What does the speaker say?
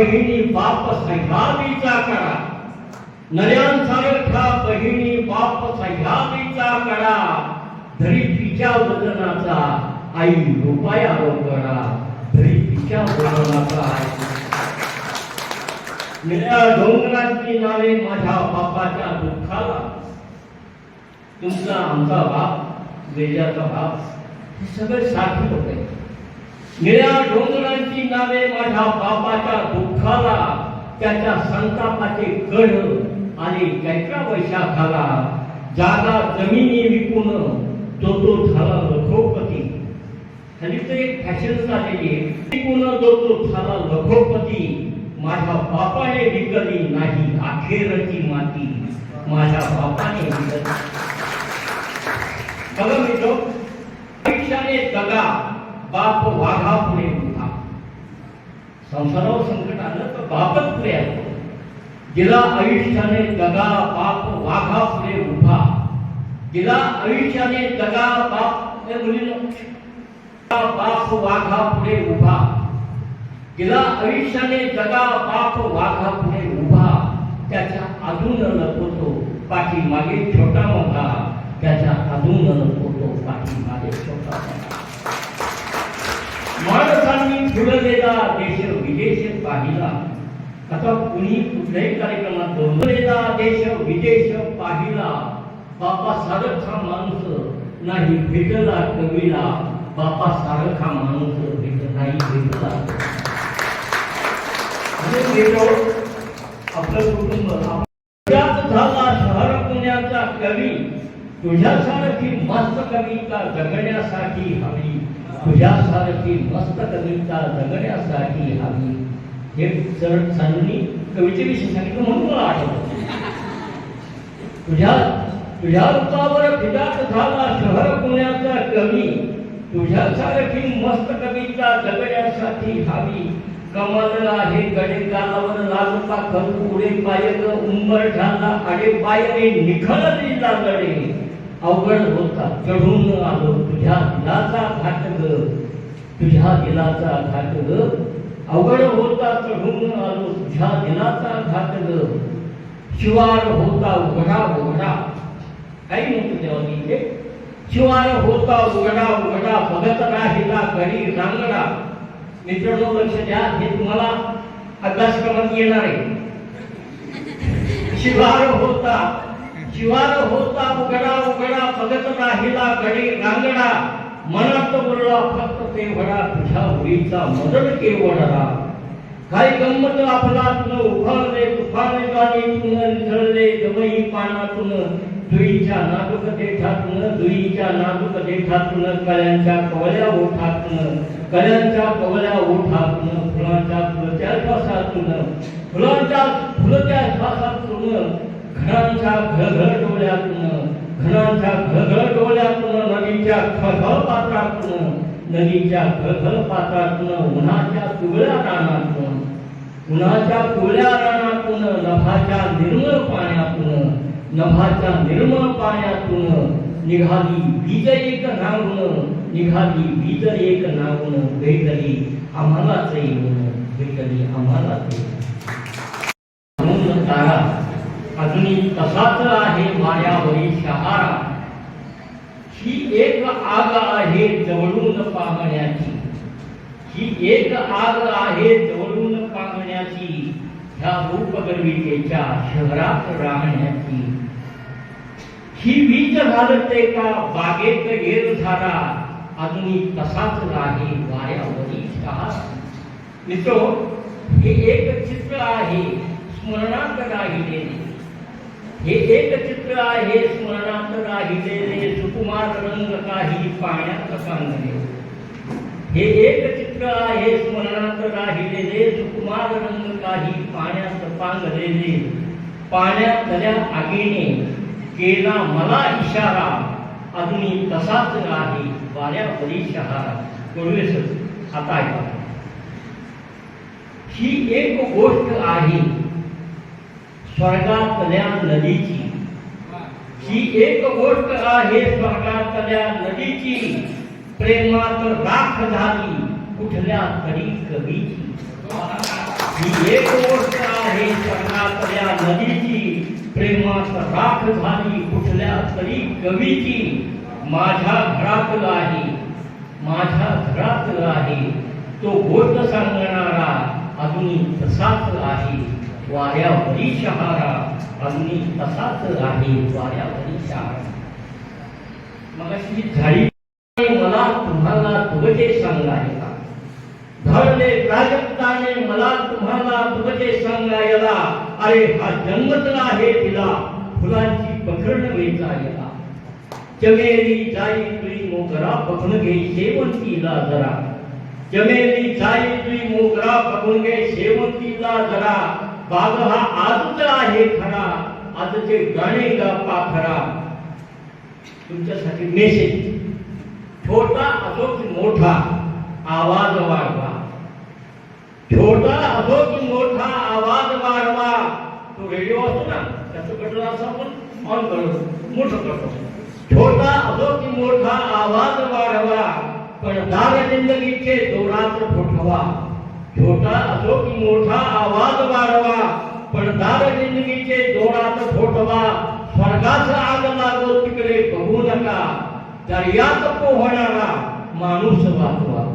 बहिणी बाप सह्याद्रीचा करा. नद्यांसारखा बहिणी बाप सह्याद्रीचा करा. धरी तिच्या वजनाचा आई रुपया करा. धरी तिच्या वजनाचा आई. निळ्या डोंगरांची नावे माझ्या बापाच्या दुःखाला. तुमचा आमचा बाप वेजाचा बाप हे सगळे साथी होते. निळ्या डोंगरांची नावे माझ्या बापाच्या दुःखाला त्याच्या संतापाचे कढ आणि चैत्रा वैशाखाला. जागा जमिनी विकून तो तो झाला लखोपती. हल्ली तर एक फॅशन झालेली आहे. विकून जो तो झाला लखोपती माझ्या बापाने विकली नाही अखेरची माती. माझ्या बापाने विकली. बघा मित्र परीक्षाने जगा बाप वाघा पुढे उभा संसारावर संकट आलं तर बापच पुढे असतो जिला आयुष्याने दगा बाप वाघा पुढे उभा. जिला आयुष्याने दगा बाप बाप वाघा पुढे उभा. गेला आयुष्याने जगा बाप वाघा पुढे उभा. त्याच्या अजून लपवतो, पाठीमागे छोटा मोठा. त्याच्या अजून लपवतो, पाठीमागे छोटा मोठा. माणसांनी देश विदेश पाहिला. आता कुणी कुठल्याही कार्यक्रमात फुललेला देश विदेश पाहिला. बापा सारखा माणूस नाही भेटला कवीला बापा सारखा माणूस भेट नाही भेटला. आपलं कुटुंब झाला शहर पुण्याचा कवी. तुझ्यासारखी मस्त कविता जगण्यासाठी हवी. तुझ्यासारखी मस्त कविता जगण्यासाठी हवी. हे जर सरांनी कवितेविषयी सांगितलं म्हणून मला आठवत तुझ्या तुझ्या रूपावर फिदात झाला शहर पुण्याचा कवी. तुझ्यासारखी मस्त कविता जगण्यासाठी हवी. कमल आहे गडे गालावर लाल खरू पुढे पायग उंबर झाला आडे पायरे निखळली लागडे अवघड होता. चढून आलो. तुझ्या दिलाचा घाट ग तुझ्या दिलाचा घाट ग अवघड होता. चढून आलो. तुझ्या दिलाचा घाट ग शिवार होता उघडा उघडा. काही म्हणतो तेव्हा ते शिवार होता उघडा उघडा. बघत राहिला घरी रांगडा. मित्रांनो लक्ष द्या. हे तुम्हाला अभ्यासक्रमात येणार आहे. शिवार होता. शिवार होता उघडा उघडा बघत राहिला घडी रांगडा मनात बोलला फक्त ते वडा तुझ्या उडीचा मदत केवडा काही गंमत आपलातून तुफाने गाणी तुन निसळले जवई पानातून. दुईच्या नाजूक देठातून दुईच्या नाजूक देठातून कळ्यांच्या कवल्या ओठातून. कळ्यांच्या कवल्या ओठातून फुलांच्या फुलत्या श्वासातून. फुलांच्या फुलत्या श्वासातून घरांच्या घळघळ डोळ्यातून घरांच्या घळघळ डोळ्यातून नदीच्या खळखळ पात्रातून नदीच्या खळखळ पात्रातून उन्हाच्या पिवळ्या रानातून उन्हाच्या पिवळ्या रानातून नभाच्या निर्मळ पाण्यातून नभाच्या निर्मळ पाण्यातून निघाली बीज एक नावून निघाली बीज एक नावून भेटली आम्हालाच येऊन भेटली आम्हालाच येऊन म्हणून तारा अजूनही तसाच आहे मायावरी शहारा. ही एक आग आहे जवळून पाहण्याची. ही एक आग आहे जवळून पाहण्याची. ह्या रूपगर्वितेच्या शहरात राहण्याची. ही वीज घालते का? बागेत येर झाला. अजूनही तसाच आहे वाऱ्यावरी शहारा. मित्रो हे एक चित्र आहे. स्मरणात राहिलेले हे एक चित्र आहे स्मरणात राहिलेले सुकुमार रंग काही पाण्यात सांगणे हे एक चित्र आहे स्मरणात राहिलेले सुकुमार रंग काही पाण्यात पांगलेले पाण्यातल्या आगीने केला मला इशारा अग्नी तसाच आहे वाऱ्यावरी शहारा पूर्वेस आता ही एक गोष्ट आहे स्वर्गातल्या नदीची ही एक गोष्ट आहे स्वर्गातल्या नदीची प्रेमात राख झाली, कुठल्या तरी कवीची. ही एक गोष्ट आहे जगातल्या नदीची प्रेमात राख झाली, कुठल्या तरी कवीची. माझ्या घरात आहे, माझ्या घरात आहे. तो गोष्ट सांगणारा अजूनही तसाच आहे. वाऱ्यावरी शहारा अग्नी तसाच आहे वाऱ्यावरी शहारा. मग अशी झाडी मला तुम्हाला तुझे सांगायला. धरले प्राजक्ताने मला तुम्हाला तुझे सांगायला. अरे हा जन्मच आहे तिला फुलांची पखरण वेचायला. चमेली जाई तुई मोगरा पखण घे शेवंतीला जरा. चमेली जाई तुई मोगरा पखण घे शेवंतीला जरा. बाग हा आजचा आहे खरा. आजचे गाणे गा खरा. तुमच्यासाठी मेसेज छोटा असो की मोठा आवाज वाढवा. छोटा असो की मोठा आवाज वाढवा. तो रेडिओ असतो ना त्याचं कटलं असं आपण ऑन करतो मोठं करतो. छोटा असो की मोठा आवाज वाढवा. पण दार जिंदगीचे जोरात ठोठवा. छोटा असो की मोठा आवाज वाढवा. पण दार जिंदगीचे जोरात फोटवा स्वर्गाचा आग लागो तिकडे बघू नका. दर्यात पोहणारा माणूस वाचवा.